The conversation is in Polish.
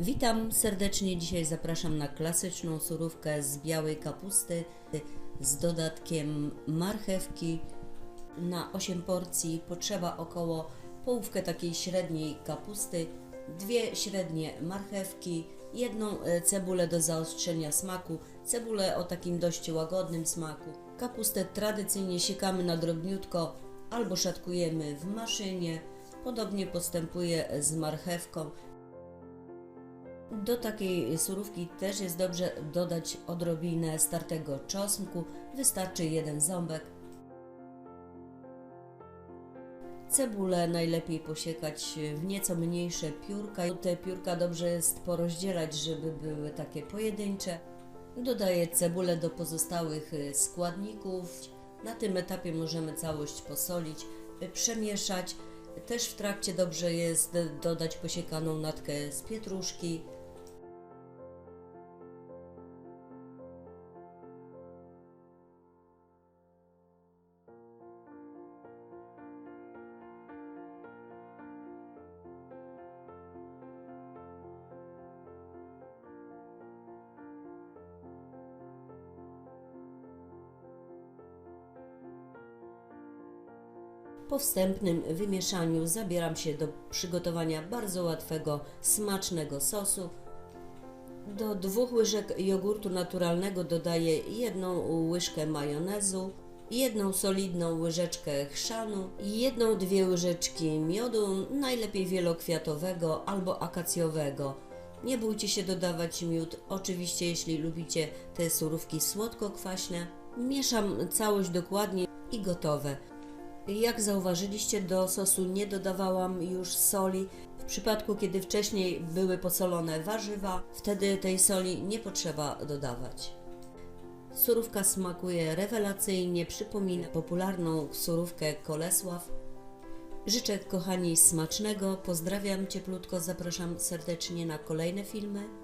Witam serdecznie. Dzisiaj zapraszam na klasyczną surówkę z białej kapusty z dodatkiem marchewki. Na 8 porcji potrzeba około połówkę takiej średniej kapusty, dwie średnie marchewki, jedną e, cebulę do zaostrzenia smaku, cebulę o takim dość łagodnym smaku. Kapustę tradycyjnie siekamy na drobniutko albo szatkujemy w maszynie. Podobnie postępuję z marchewką. Do takiej surówki też jest dobrze dodać odrobinę startego czosnku, wystarczy jeden ząbek. Cebulę najlepiej posiekać w nieco mniejsze piórka. Te piórka dobrze jest porozdzielać, żeby były takie pojedyncze. Dodaję cebulę do pozostałych y, składników. Na tym etapie możemy całość posolić, y, przemieszać. Też w trakcie dobrze jest dodać posiekaną natkę z pietruszki. Po wstępnym wymieszaniu zabieram się do przygotowania bardzo łatwego, smacznego sosu. Do dwóch łyżek jogurtu naturalnego dodaję jedną łyżkę majonezu, jedną solidną łyżeczkę chrzanu i jedną, dwie łyżeczki miodu, najlepiej wielokwiatowego albo akacjowego. Nie bójcie się dodawać miód, oczywiście jeśli lubicie te surówki słodko-kwaśne. Mieszam całość dokładnie i gotowe. Jak zauważyliście, do sosu nie dodawałam już soli. W przypadku, kiedy wcześniej były posolone warzywa, wtedy tej soli nie potrzeba dodawać. Surówka smakuje rewelacyjnie, przypomina popularną surówkę Kolesław. Życzę kochani smacznego, pozdrawiam cieplutko, zapraszam serdecznie na kolejne filmy.